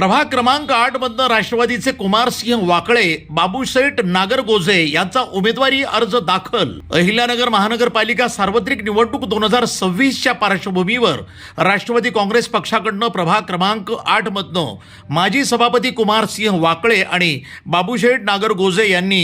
प्रभाग क्रमांक आठ मधनं राष्ट्रवादीचे कुमारसिंह वाकळे बाबूशेठ नागरगोजे यांचा उमेदवारी अर्ज दाखल. अहिल्यानगर महानगरपालिका सार्वत्रिक निवडणूक दोन हजार सव्वीसच्या पार्श्वभूमीवर राष्ट्रवादी काँग्रेस पक्षाकडनं प्रभाग क्रमांक आठ मधनं माजी सभापती कुमारसिंह वाकळे आणि बाबूशेठ नागरगोजे यांनी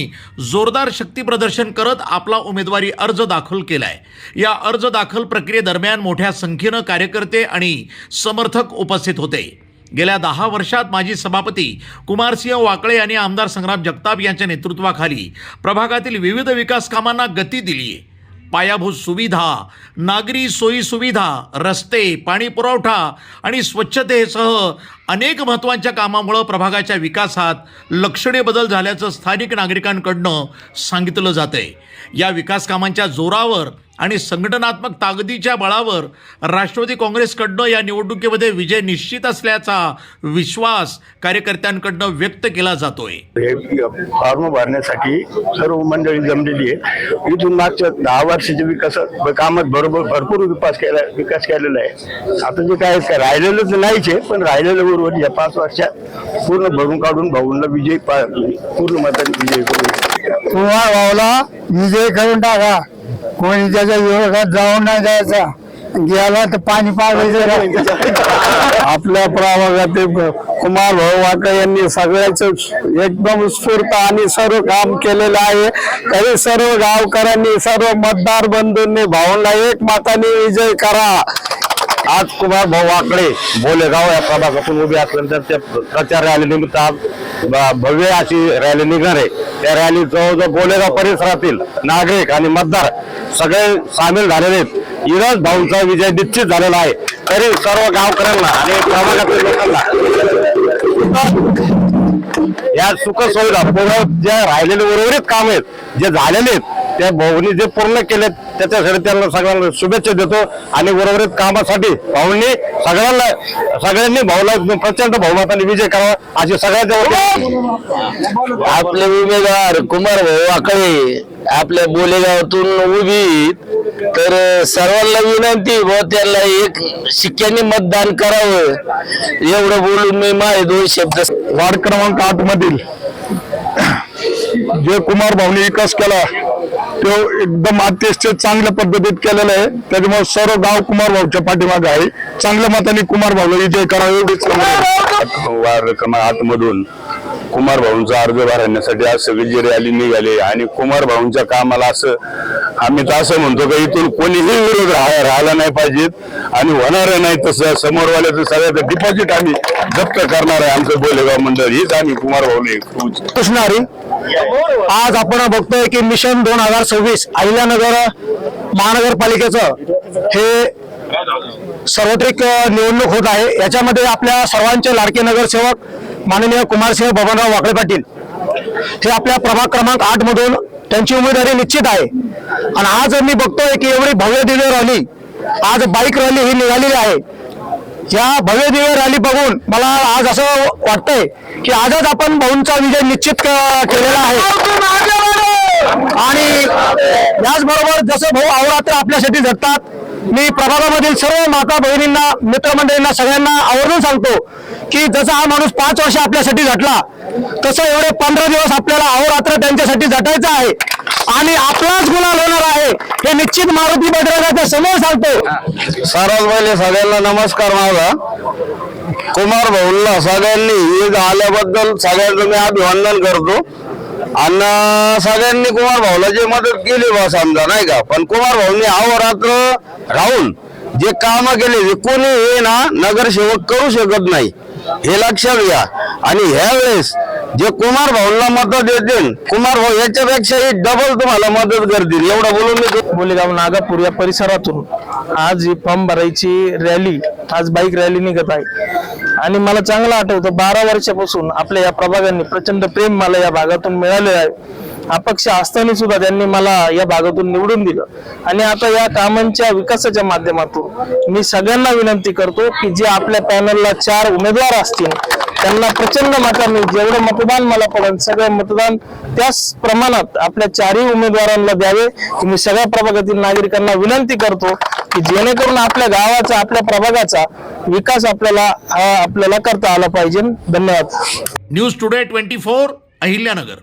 जोरदार शक्ती प्रदर्शन करत आपला उमेदवारी अर्ज दाखल केलाय. या अर्ज दाखल प्रक्रियेदरम्यान मोठ्या संख्येनं कार्यकर्ते आणि समर्थक उपस्थित होते. गेल्या दहा वर्षात माजी सभापती कुमारसिंह वाकळे यांनी आमदार संग्राम जगताप यांच्या नेतृत्वाखाली प्रभागातील विविध विकास कामांना गती दिली आहे पायाभूत सुविधा नागरी सोयी सुविधा रस्ते पाणी पुरवठा आणि स्वच्छतेसह अनेक महत्त्वाच्या कामामुळं प्रभागाच्या विकासात लक्षणीय बदल झाल्याचं स्थानिक नागरिकांकडनं सांगितलं जातंय. या विकास कामांच्या जोरावर आणि संघटनात्मक ताकदीच्या बळावर राष्ट्रवादी काँग्रेसकडनं या निवडणुकीमध्ये विजय निश्चित असल्याचा विश्वास कार्यकर्त्यांकडनं व्यक्त केला जातोय. फॉर्म भरण्यासाठी सर्व मंडळी जमलेली आहे इथून मागच्या दहा वर्षाचे विकास कामात बरोबर भरपूर विकास केला विकास केलेला आहे. आता जे काय काय राहिलेलं तर नाहीच आहे पण राहिलेलं बरोबर या पाच वर्षात पूर्ण भरून काढून भाऊंना विजय पा- पूर्ण मताने विजय करू तुम्हा भाऊला विजय करून टाका. कोणी त्याच्या विरोधात जाऊन नाही जायचा. गेला तर पाणी पाजायचं आपल्या प्रभागातील कुमार भाऊ वाकळे यांनी सगळ्याच एकदम उत्स्फूर्त आणि सर्व काम केलेलं आहे. तरी सर्व गावकऱ्यांनी सर्व मतदार बंधूंनी भाऊंना एक मताने विजय करा. आज कुमार भाऊ वाकडे बोलेगाव या प्रभागातून उभे असल्यानंतर त्या प्रचार रॅलीनिमित्त आज भव्य अशी रॅली निघणार आहे. त्या रॅली जवळजवळ बोलेगाव परिसरातील नागरिक आणि मतदार सगळे सामील झालेले आहेत. इरज भाऊंचा विजय निश्चित झालेला आहे. तरी सर्व गावकऱ्यांना आणि प्रभागातील लोकांना या सुख सुविधा पूर्ण ज्या राहिलेले उर्वरित काम आहेत जे झालेले आहेत त्या भाऊनी जे पूर्ण केले त्याच्यासाठी त्यांना सगळ्यांना शुभेच्छा देतो. आणि उर्वरित कामासाठी भाऊंनी सगळ्यांना सगळ्यांनी भाऊला प्रचंड बहुमताने विजय करावा अशी सगळ्याच्या वतीने. आपले उमेदवार कुमार भाऊ आकडे आपल्या बोलेगावातून उभी तर सर्वांना विनंती व त्यांना एक शिक्क्याने मतदान करावं. एवढं बोलून मी माझे दोन शब्द वार्ड क्रमांक आठ मधील जे कुमार भाऊने विकास केला तो एकदम अतिशय चांगल्या पद्धतीत केलेला आहे. त्याच्यामुळे सर्व गाव कुमार भाऊच्या पाठीमागे आहे. चांगल्या मताने कुमार भाऊला विजय करावा एवढीच वार्ड क्रमांक आठ मधून कुमार भाऊंचा अर्ज भरण्यासाठी आज सगळी जी रॅली निघाले आणि कुमार भाऊंच्या कामाला असं आम्ही तर असं म्हणतो का इथून कोणीही विरोध राहा- राहिला नाही पाहिजेत. आणि होणार नाही तसं समोरवाल्याचं सगळ्याचं डिपॉझिट आम्ही जप्त करणार आहे आमचं बोलेगाव मंडळ. हीच आम्ही कुमार भाऊने कृष्णारी आज आपण बघतोय की मिशन दोन हजार सव्वीस अहिल्यानगर महानगरपालिकेचं हे सार्वत्रिक निवडणूक होत आहे. याच्यामध्ये आपल्या सर्वांचे लाडके नगरसेवक माननीय कुमारसिंह बबनराव वाकळे पाटील. हे आपल्या प्रभाग क्रमांक आठ मधून त्यांची उमेदवारी निश्चित आहे. आणि आज मी बघतोय की एवढी भव्य दिव्य रॅली आज बाईक रॅली ही निघालेली आहे. या भव्य दिव्य रॅली बघून मला आज असं वाटतंय की आजच आपण भाऊंचा विजय निश्चित केलेला आहे. आणि याचबरोबर जसं भाऊ अहोरात्र आपल्यासाठी झटतात मी प्रभागामधील सर्व माता बहिणींना मित्रमंडळींना सगळ्यांना आवर्जून सांगतो की जसा हा माणूस पाच वर्ष आपल्यासाठी झटला तसं एवढे पंधरा दिवस आपल्याला अहोरात्र त्यांच्यासाठी झटायचं आहे. आणि आपलाच गुलाल होणार आहे. हे निश्चित मारुती बजरंगाच्या समोर सांगतो. सर्वात भाई सगळ्यांना नमस्कार माझा. कुमार भाऊला सगळ्यांनी ईद आल्याबद्दल सगळ्यांचं मी अभिवंदन करतो. आणि सगळ्यांनी कुमार भाऊला जे मदत केली बा समजा नाही का? पण कुमार भाऊनी अहोरात्र राहून जे काम केले जे कोणी हे ना नगरसेवक करू शकत नाही हे लक्षात घ्या. आणि ह्या वेळेस जे कुमार भाऊंना मदत देतील कुमार भाऊ याच्यापेक्षाही डबल तुम्हाला मदत करतील. एवढं बोलून मी बोलेगाव नागापूर या परिसरातून आज ही फॉर्म भरायची रॅली आज बाईक रॅली निघत आहे. आणि मला चांगलं आठवतं बारा वर्षापासून आपल्या या प्रभागांनी प्रचंड प्रेम मला या भागातून मिळालेलं आहे. अपक्ष असताना सुद्धा त्यांनी मला या भागातून निवडून दिलं. आणि आता या कामांच्या विकासाच्या माध्यमातून मी सगळ्यांना विनंती करतो की जे आपल्या पॅनलला चार उमेदवार असतील त्यांना प्रचंड मतांनी जेवढं मतदान मला पडेल सगळं मतदान त्याच प्रमाणात आपल्या चारही उमेदवारांना द्यावे. मी सगळ्या प्रभागातील नागरिकांना विनंती करतो की जेणेकरून आपल्या गावाचा आपल्या प्रभागाचा विकास आपल्याला आपल्याला करता आला पाहिजे. धन्यवाद. News today twenty four Ahilyanagar.